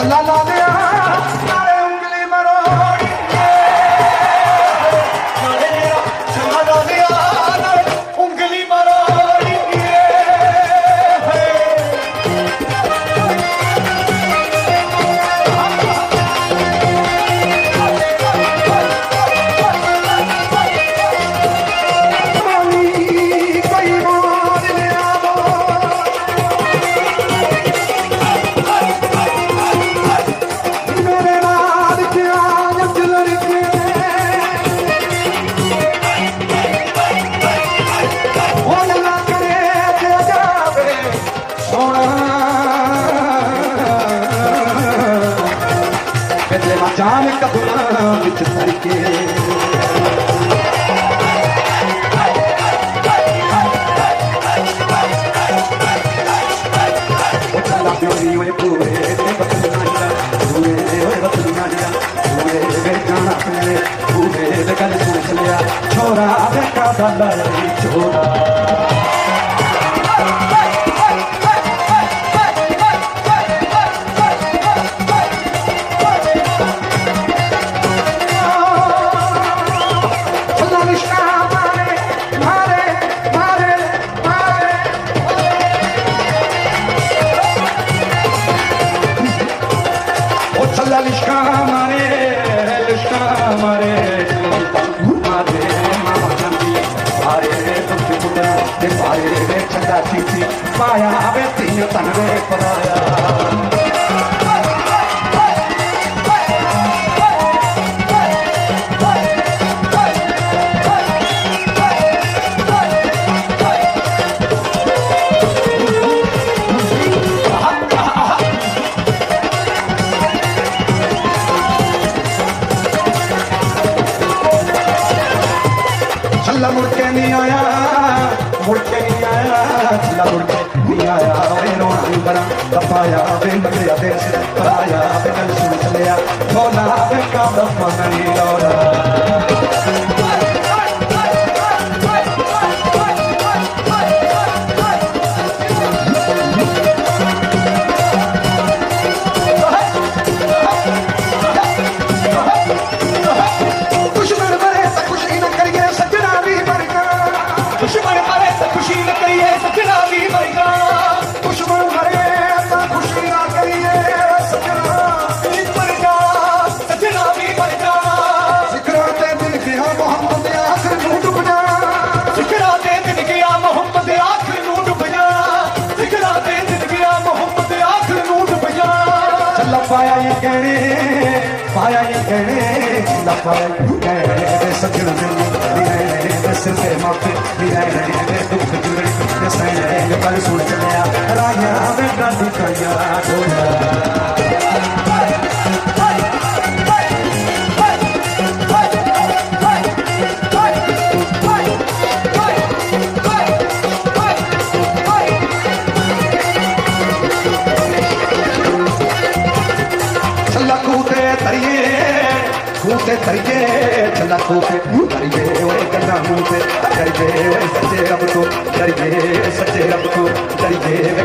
salala ਸੋਣਾ ਕਿਤੇ ਨਾ ਜਾਣ ਕਬਰਾਂ ਵਿੱਚ ਸਰ ਕੇ ਉਹ छॾा थी थी पाया वे तीअं तन वे पराया la dulce mía ya vino a mi para papá ya venga que ya te hace ya venga el sur se lea con la peca más manera ahora. ਕਰੀਏ ਸੱਜਣਾ ਵੀ ਮਰਗਾ ਦੁਸ਼ਮਣ ਮਰੇ ਤਾਂ ਖੁਸ਼ੀ ਨਾ ਕਰੀਏ ਸੱਜਣਾ ਵੀ ਮਰਗਾ ਸੱਜਣਾ ਵੀ ਮਰਗਾ ਜ਼ਿਕਰਾਂ ਤੇ ਦਿਲ ਗਿਆ ਮੁਹੰਮਦ ਆਖਰ ਨੂੰ ਡੁੱਬ ਜਾ ਜ਼ਿਕਰਾਂ ਤੇ ਦਿਲ ਗਿਆ ਮੁਹੰਮਦ ਆਖਰ ਨੂੰ ਡੁੱਬ ਜਾ ਜ਼ਿਕਰਾਂ ਤੇ ਦਿਲ ਗਿਆ ਮੁਹੰਮਦ ਆਖਰ ਨੂੰ ਡੁੱਬ ਜਾ ਚੱਲਾ ਪਾਇਆ ਇਹ ਕਹਿਣੇ ਪਾਇਆ ਇਹ ਕਹਿਣੇ ਪਾਇਆ ਇਹ ਕਹਿਣੇ ਵੇ ਸੱਜਣ ਵੇ ਸਿਰ ਤੇ ਮਾਪੇ ਨੀ ਰਹਿਣੇ ਗੱਲ ਸੁਣ ਚੱਲਿਆ। ਰਾਇਆ ਵੇ ਗੱਲ ਕਰਿਆ ਢੋਲਾ ਛੱਲਾ ਕੂਤੇ ਤਰੀਏ ਕੂਤੇ ਤਰੀਏ ਛੱਲਾ डरिए सच्चे रब को डरिए वे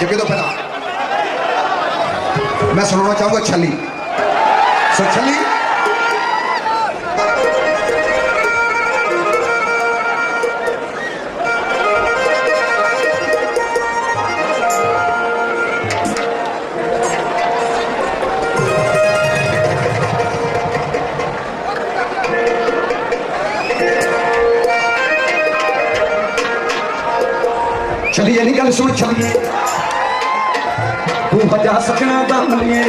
जगह तो पहला मैं सुनाना चाहूँगा छली। सो छली? चलिए निकल सुन चलिए ਤੂੰ ਭਜਾ ਸਕਣਾ ਦਾ ਮਲੀਏ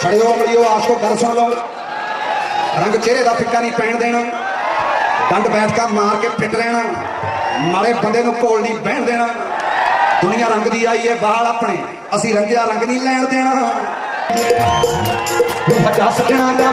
ਖੜਿਓ ਮੜਿਓ ਆਸ਼ਕੋ ਗੱਲ ਸੁਣ ਲਓ। ਰੰਗ ਚਿਹਰੇ ਦਾ ਫਿੱਕਾ ਨਹੀਂ ਪੈਣ ਦੇਣਾ। ਡੰਡ ਬੈਠਕਾ ਮਾਰ ਕੇ ਫਿੱਟ ਰਹਿਣਾ। ਨਾਲੇ ਬੰਦੇ ਨੂੰ ਕੋਲ ਨਹੀਂ ਬਹਿਣ ਦੇਣਾ। ਦੁਨੀਆ ਰੰਗ ਦੀ ਆਈ ਹੈ ਬਾਲ ਆਪਣੇ। ਅਸੀਂ ਰੰਗਿਆ ਰੰਗ ਨਹੀਂ ਲੈਣ ਦੇਣਾ। ਭਜਾ ਸਕਣਾ ਦਾ